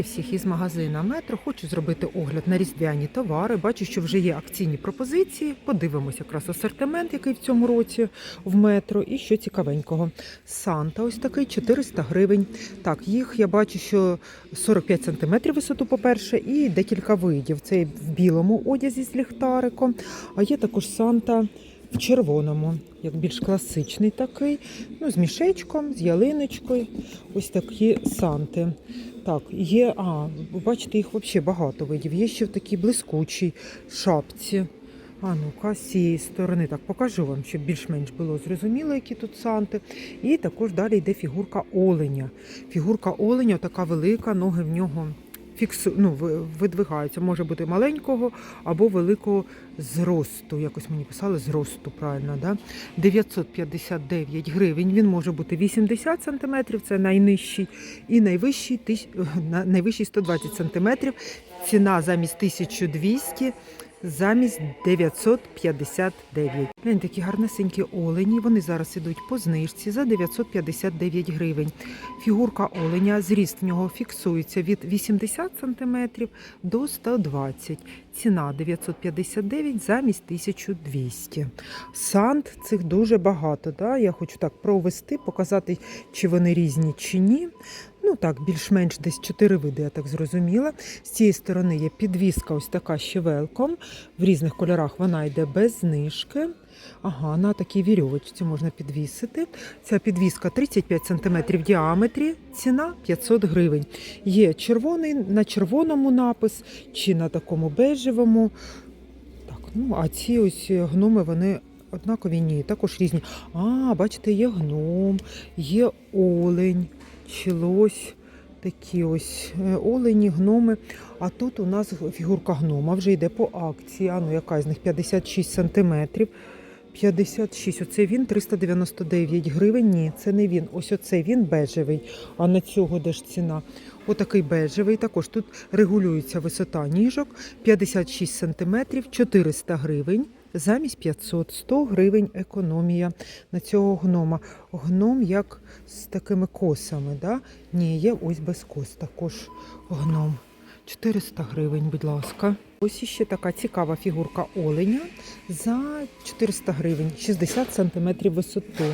Всіх із магазина Метро хочу зробити огляд на різдвяні товари. Бачу, що вже є акційні пропозиції. Подивимось якраз асортимент, який в цьому році в метро, і що цікавенького. Санта, ось такий 400 гривень. Так, їх я бачу, що 45 см висоту, по-перше, і декілька видів. Це в білому одязі з ліхтариком, а є також Санта. В червоному, як більш класичний такий, ну, з мішечком, з ялиночкою. Ось такі санти. Так, є, а, бачите, їх взагалі багато видів. Є ще в такій блискучій шапці. А ну-ка, з цієї сторони так покажу вам, щоб більш-менш було зрозуміло, які тут санти. І також далі йде фігурка оленя. Фігурка оленя така велика, ноги в нього фіксу, ну, видвигаються. Може бути маленького або великого зросту. Якось мені писали зросту, правильно, да? 959 гривень. Він може бути 80 см, це найнижчий, і найвищий, найвищий 120 см. Ціна замість 1200 замість 959. Глянь, такі гарнесенькі олені. Вони зараз ідуть по знижці за 959 гривень. Фігурка оленя, зріст в нього фіксується від 80 см до 120 Ціна 959 замість 1200. Сант цих дуже багато. Да? Я хочу так провести, показати, чи вони різні, чи ні. Ну так, більш-менш десь чотири види, я так зрозуміла. З цієї сторони є підвіска, ось така щевелком. В різних кольорах вона йде без знижки. Ага, на такій вірьовочці можна підвісити. Ця підвіска 35 см в діаметрі, ціна 500 гривень. Є червоний на червоному напис чи на такому бежевому. Так, ну а ці ось гноми вони однакові ні, також різні. А, бачите, є гном, є олень, лось. Такі ось е, олені, гноми. А тут у нас фігурка гнома вже йде по акції. А ну яка з них 56 сантиметрів. 56, оце він 399 гривень. Ні, це не він. Ось оцей він бежевий. А на цього де ж ціна? Отакий бежевий. Також тут регулюється висота ніжок 56 сантиметрів, 400 гривень. Замість 500, 100 гривень економія на цього гнома. Гном як з такими косами, да? Ні, є ось без кос також гном. 400 гривень, будь ласка. Ось іще така цікава фігурка оленя за 400 гривень, 60 сантиметрів висоту.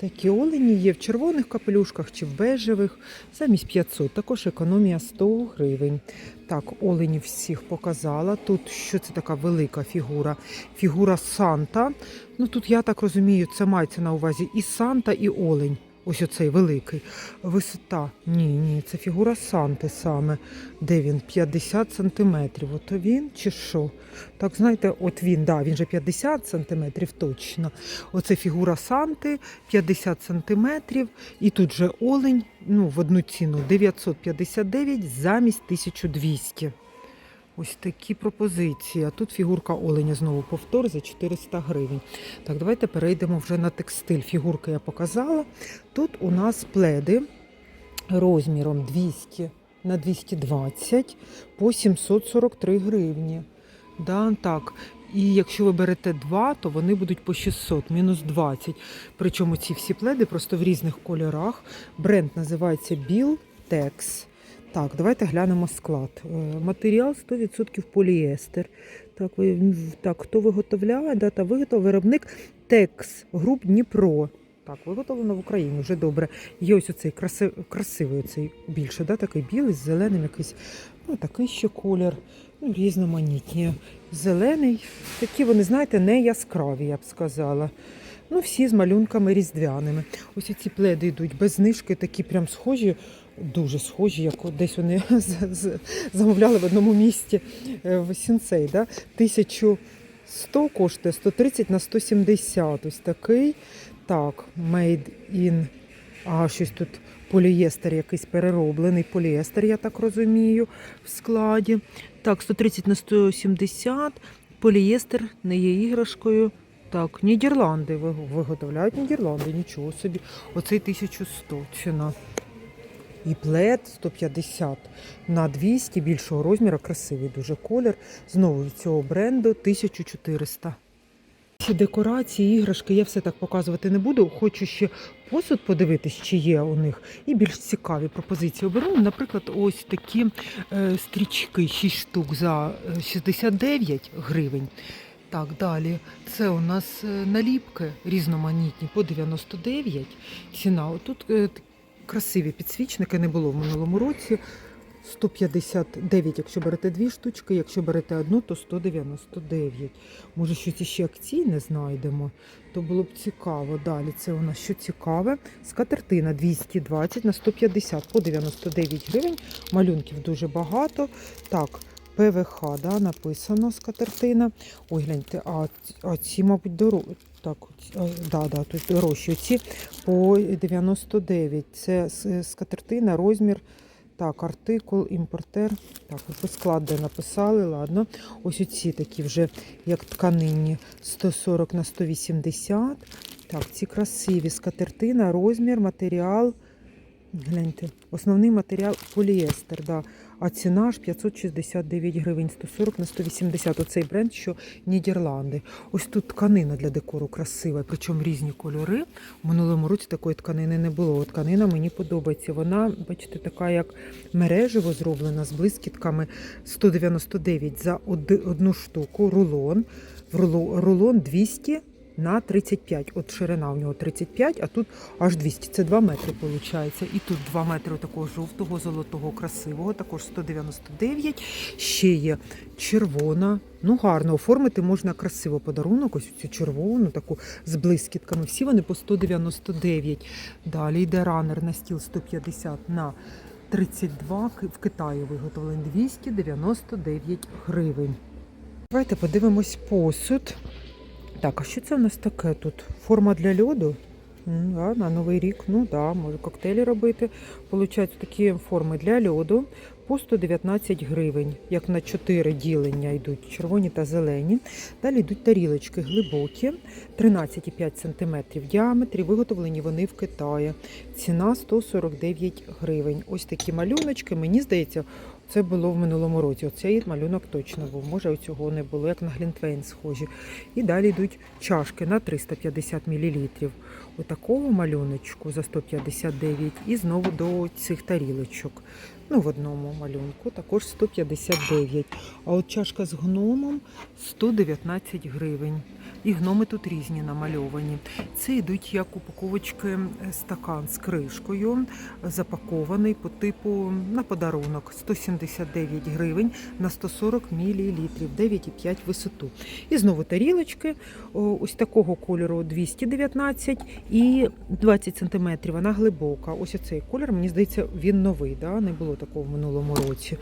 Такі олені є в червоних капелюшках чи в бежевих, замість 500, також економія 100 гривень. Так, оленів всіх показала. Тут що це така велика фігура? Фігура Санта. Ну тут я так розумію, це мається на увазі і Санта, і олень. Ось оцей великий. Висота. Ні, ні, це фігура Санти саме. Де він? 50 сантиметрів. Ото він чи що? Так, знаєте, от він, да, він же 50 сантиметрів точно. Оце фігура Санти 50 сантиметрів. І тут же олень, ну, в одну ціну 959 замість 1200. Ось такі пропозиції. А тут фігурка оленя знову повтор за 400 гривень. Так, давайте перейдемо вже на текстиль. Фігурки я показала. Тут у нас пледи розміром 200 на 220 по 743 гривні. Да, так. І якщо ви берете два, то вони будуть по 600, мінус 20. Причому ці всі пледи просто в різних кольорах. Бренд називається Білтекс. Так, давайте глянемо склад. Е, Матеріал 100% поліестер. Так, ви, так, хто виготовляє? Дата виготовлення, виробник Текс, груп Дніпро. Так, виготовлено в Україні, вже добре. Є ось оцей краси, красивий оцей більше, да, такий білий з зеленим якийсь. Ну, такий ще колір. Ну, різноманітні. Зелений. Такі вони, знаєте, не яскраві, я б сказала. Ну, всі з малюнками різдвяними. Ось ці пледи йдуть без знижки, такі прям схожі, дуже схожі, як десь вони замовляли в одному місті е, в Сінцей. Да? 1100 коштує 130 на 170. Ось такий. Так, made in. А щось тут полієстер якийсь перероблений. Полієстер, я так розумію, в складі. Так, 130 на 170. Полієстер не є іграшкою. Так, Нідерланди виготовляють Нідерланди, нічого собі. Оцей 1100 ціна. І плед 150 на 200 більшого розміру, красивий дуже колір. Знову від цього бренду 1400. Ці декорації, іграшки я все так показувати не буду. Хочу ще посуд подивитись, чи є у них, і більш цікаві пропозиції оберу. Наприклад, ось такі е, стрічки 6 штук за е, 69 гривень. Так, далі. Це у нас е, наліпки різноманітні по 99 ціна. Отут е, т- красиві підсвічники не було в минулому році. 159, якщо берете дві штучки, якщо берете одну, то 199. Може, щось іще акційне знайдемо, то було б цікаво. Далі це у нас що цікаве. Скатертина 220 на 150 по 99 гривень. Малюнків дуже багато. Так, ПВХ, да, написано скатертина. Ой, гляньте, а, а ці, мабуть, дорожчі. Так, оці- да, да, тут дорожчі. Ці по 99. Це скатертина, розмір. Так, артикул, імпортер. Так, ось склад де написали, ладно. Ось оці такі вже, як тканинні, 140 на 180. Так, ці красиві скатертина, розмір, матеріал. Гляньте, основний матеріал поліестер, да. а ціна аж 569 гривень, 140 на 180. Оцей бренд, що Нідерланди. Ось тут тканина для декору красива, причому різні кольори. В минулому році такої тканини не було. Тканина мені подобається. Вона, бачите, така як мережево зроблена з блискітками 199 за одну штуку. Рулон. В руло- рулон 200 на 35. От ширина у нього 35, а тут аж 200. Це 2 метри виходить. І тут 2 метри такого жовтого, золотого, красивого, також 199. Ще є червона. Ну, гарно оформити можна красиво подарунок, ось цю червону, таку з блискітками. Всі вони по 199. Далі йде ранер на стіл 150 на 32. В Китаї виготовлений 299 гривень. Давайте подивимось посуд. Так, а що це у нас таке тут? Форма для льоду? Да, на Новий рік. Ну да, може коктейлі робити. Получаються такі форми для льоду по 119 гривень. Як на 4 ділення йдуть червоні та зелені. Далі йдуть тарілочки глибокі, 13,5 см в діаметрі. Виготовлені вони в Китаї. Ціна 149 гривень. Ось такі малюночки. Мені здається, це було в минулому році. Оцей малюнок точно був. Може, цього не було, як на Глінтвейн схожі. І далі йдуть чашки на 350 мл. Отакого малюночку за 159 і знову до цих тарілочок. Ну, в одному малюнку також 159. А от чашка з гномом 119 гривень. І гноми тут різні намальовані. Це йдуть як упаковочки стакан з кришкою, запакований по типу на подарунок 179 гривень на 140 мл, 9,5 висоту. І знову тарілочки ось такого кольору 219 і 20 см. Вона глибока. Ось оцей колір, мені здається, він новий. Да? Не було такого в минулому році.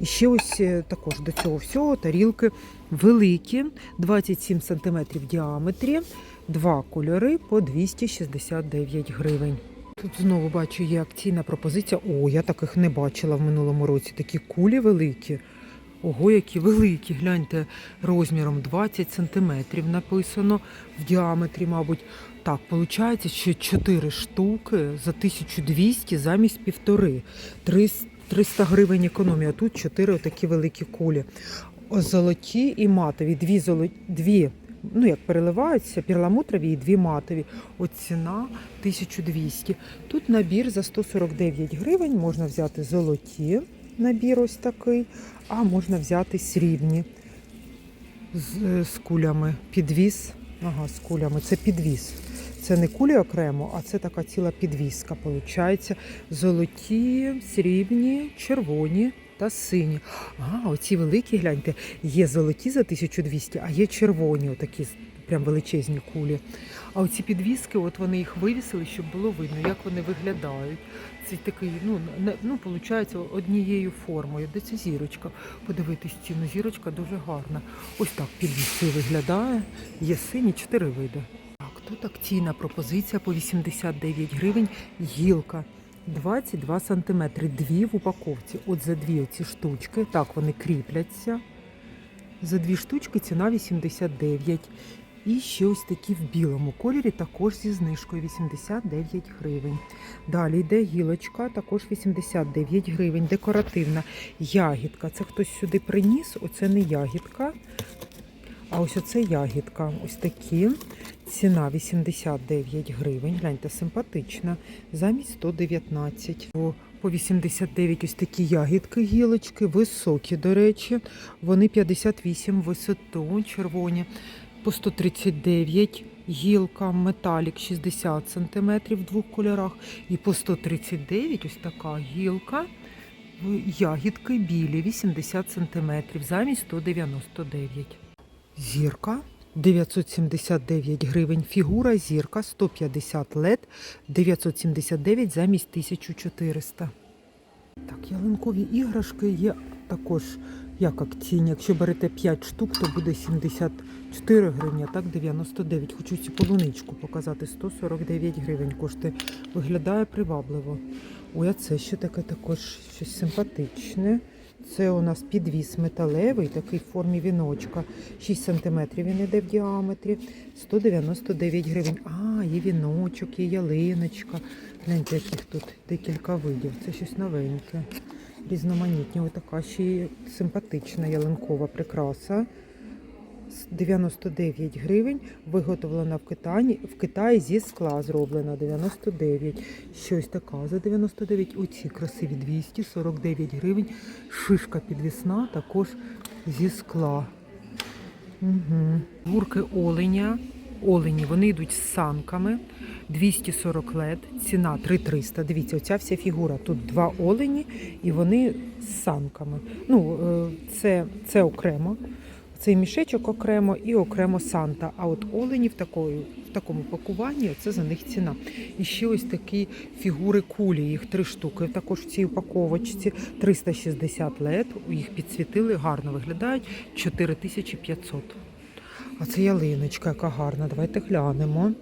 І ще ось е, також до цього всього тарілки великі, 27 см в діаметрі, два кольори по 269 гривень. Тут знову бачу є акційна пропозиція. О, я таких не бачила в минулому році. Такі кулі великі. Ого, які великі. Гляньте, розміром 20 сантиметрів написано в діаметрі, мабуть. Так, виходить, що 4 штуки за 1200 замість півтори. 300 гривень економія. Тут 4 такі великі кулі. Золоті і матові. Дві золоті, дві, ну як переливаються, перламутрові і дві матові. От ціна 1200. Тут набір за 149 гривень. Можна взяти золоті набір ось такий, а можна взяти срібні з, з кулями. Підвіз. Ага, з кулями. Це підвіз. Це не кулі окремо, а це така ціла підвіска. Получається золоті, срібні, червоні та сині. А, оці великі, гляньте, є золоті за 1200, а є червоні, отакі прям величезні кулі. А оці підвіски, от вони їх вивісили, щоб було видно, як вони виглядають. Це такий, ну, не- ну, виходить, однією формою. Де це зірочка? Подивитись ціну. Зірочка дуже гарна. Ось так підвіси виглядає. Є сині, чотири види. Тут акційна пропозиція по 89 гривень. Гілка. 22 сантиметри, дві в упаковці. От за дві оці штучки. Так, вони кріпляться. За дві штучки ціна 89. І ще ось такі в білому кольорі, також зі знижкою 89 гривень. Далі йде гілочка, також 89 гривень. Декоративна ягідка. Це хтось сюди приніс, оце не ягідка. А ось оце ягідка. Ось такі. Ціна 89 гривень. Гляньте, симпатична. Замість 119. По, по 89 ось такі ягідки, гілочки, високі, до речі. Вони 58 в висоту, червоні. По 139 гілка, металік 60 см в двох кольорах. І по 139 ось така гілка. Ягідки білі 80 см замість 199. Зірка 979 гривень. Фігура зірка 150 лет 979 замість 1400. Так, ялинкові іграшки є також як акційні. Якщо берете 5 штук, то буде 74 гривні, а так 99. Хочу цю полуничку показати. 149 гривень коштує. Виглядає привабливо. Ой, а це що таке також щось симпатичне. Це у нас підвіс металевий, такий в формі віночка. 6 см він іде в діаметрі. 199 гривень. А, є віночок, є ялиночка. Гляньте, яких тут декілька видів. Це щось новеньке. різноманітне. Ось така ще симпатична ялинкова прикраса. З 99 гривень. Виготовлена в Китаї, в Китаї зі скла зроблена 99. Щось така за 99. Оці красиві 249 гривень. Шишка підвісна також зі скла. Угу. Гурки оленя. Олені, вони йдуть з санками. 240 лет, ціна 3300. Дивіться, оця вся фігура. Тут два олені і вони з санками. Ну, е, це, це окремо. Цей мішечок окремо і окремо санта. А от олені в, такої, в такому пакуванні це за них ціна. І ще ось такі фігури кулі, їх три штуки. Також в цій упаковочці 360 лет. Їх підсвітили, гарно виглядають 4500. А це ялиночка, яка гарна. Давайте глянемо.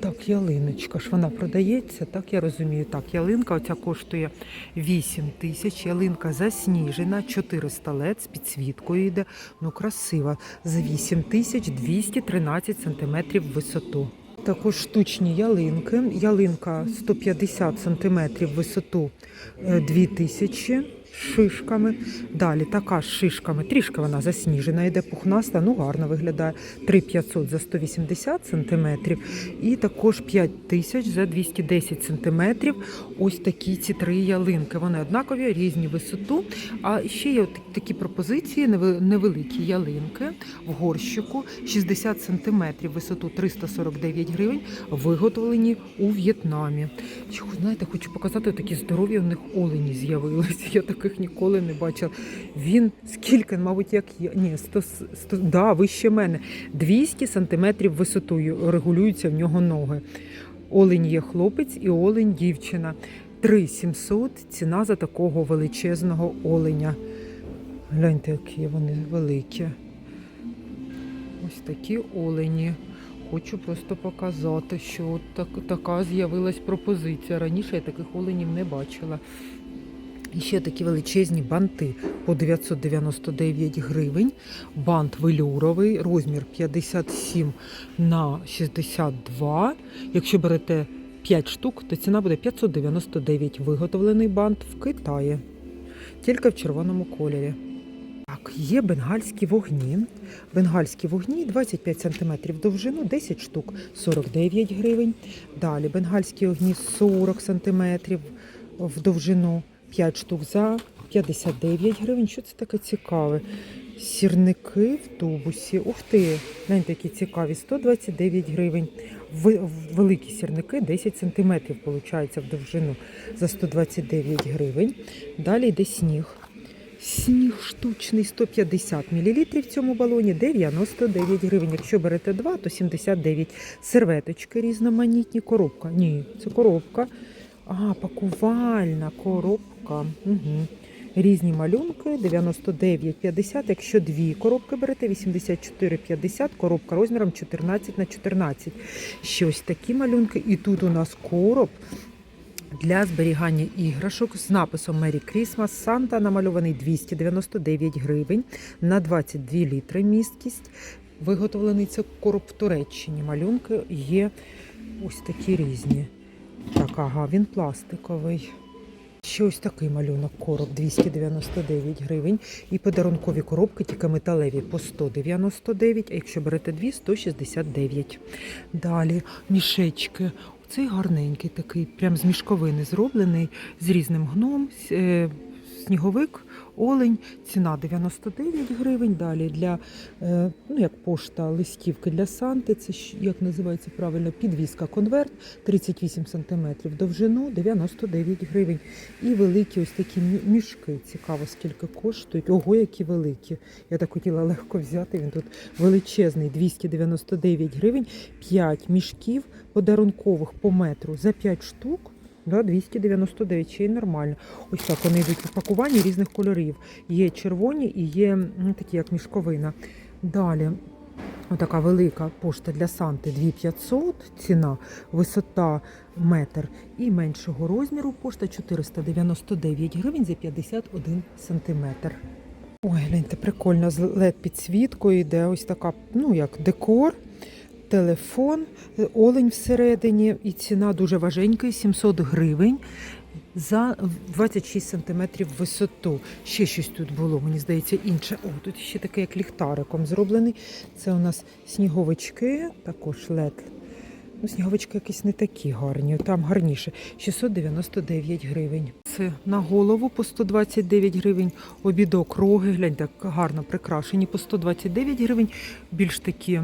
Так, ялиночка ж вона продається, так я розумію. Так, ялинка оця коштує 8 тисяч. Ялинка засніжена, 400 лет з підсвіткою йде. Ну, красива. За 8 тисяч 213 сантиметрів висоту. Також штучні ялинки. Ялинка 150 сантиметрів висоту е, 2000 з шишками. Далі така з шишками, трішки вона засніжена, йде пухнаста, ну гарно виглядає. 3500 за 180 сантиметрів. І також 5000 за 210 сантиметрів. Ось такі ці три ялинки. Вони однакові, різні висоту. А ще є такі пропозиції, невеликі ялинки в горщику, 60 сантиметрів, висоту 349 гривень, виготовлені у В'єтнамі. Знаєте, хочу показати, такі здорові у них олені з'явилися. Я таких ніколи не бачила. Він скільки, мабуть, як я. Ні, 100, 100 да, вище мене. 200 сантиметрів висотою регулюються в нього ноги. Олень є хлопець і олень дівчина. 3700 ціна за такого величезного оленя. Гляньте, які вони великі. Ось такі олені. Хочу просто показати, що от так, така з'явилась пропозиція. Раніше я таких оленів не бачила. І ще такі величезні банти по 999 гривень. Бант велюровий, розмір 57 на 62. Якщо берете 5 штук, то ціна буде 599. Виготовлений бант в Китаї. Тільки в червоному кольорі. Так, є бенгальські вогні. Бенгальські вогні 25 см довжину, 10 штук 49 гривень. Далі бенгальські вогні 40 см в довжину, 5 штук за 59 гривень. Що це таке цікаве? Сірники в тубусі. Ух ти, гляньте, які цікаві, 129 гривень. Великі сірники 10 см, виходить, в довжину за 129 гривень. Далі йде сніг. Сніг штучний 150 мл в цьому балоні 99 гривень. Якщо берете два, то 79. Серветочки різноманітні, коробка. Ні, це коробка. А, пакувальна коробка. Угу. Різні малюнки 99,50. Якщо дві коробки берете, 84,50. Коробка розміром 14 на 14. Ще ось такі малюнки. І тут у нас короб для зберігання іграшок з написом Merry Christmas. Санта намальований 299 гривень на 22 літри місткість. Виготовлений це короб в Туреччині. Малюнки є ось такі різні. Так, ага, він пластиковий. Ще ось такий малюнок короб 299 гривень. І подарункові коробки, тільки металеві по 199, а якщо берете дві, 169. Далі мішечки. Цей гарненький такий, прям з мішковини зроблений, з різним гном, е, сніговик, олень. Ціна 99 гривень. Далі для е, ну, як пошта листівки для Санти, це як називається правильно, підвіска конверт 38 см довжину 99 гривень. І великі ось такі мішки. Цікаво, скільки коштують. Ого, які великі. Я так хотіла легко взяти. Він тут величезний 299 гривень. 5 мішків подарункових по метру за 5 штук. Да, 299, ще й нормально. Ось так вони йдуть в пакуванні різних кольорів. Є червоні і є м, такі, як мішковина. Далі. Отака велика пошта для Санти 2500, ціна, висота метр і меншого розміру пошта 499 гривень за 51 сантиметр. Ой, гляньте, прикольно, з led підсвіткою йде ось така, ну як декор, телефон, олень всередині, і ціна дуже важенька, 700 гривень за 26 сантиметрів висоту. Ще щось тут було, мені здається, інше. О, тут ще таке, як ліхтариком зроблений. Це у нас сніговички, також лед. Ну, сніговички якісь не такі гарні, там гарніше. 699 гривень. Це на голову по 129 гривень. Обідок роги, гляньте, гарно прикрашені по 129 гривень. Більш такі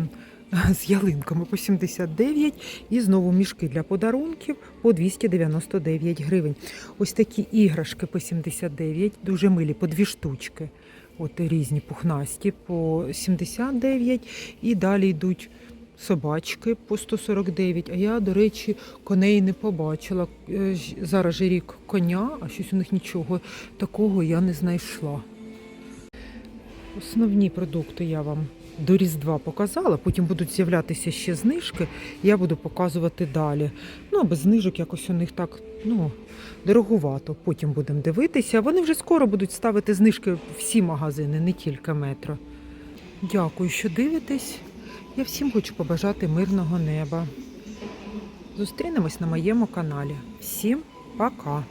з ялинками по 79 і знову мішки для подарунків по 299 гривень. Ось такі іграшки по 79, дуже милі, по дві штучки. От різні пухнасті по 79 і далі йдуть собачки по 149. А я, до речі, коней не побачила. Е, Зараз же рік коня, а щось у них нічого такого я не знайшла. Основні продукти я вам до Різдва показала, потім будуть з'являтися ще знижки, я буду показувати далі. Ну, а без знижок якось у них так ну, дорогувато. Потім будемо дивитися. Вони вже скоро будуть ставити знижки всі магазини, не тільки метро. Дякую, що дивитесь. Я всім хочу побажати мирного неба. Зустрінемось на моєму каналі. Всім пока!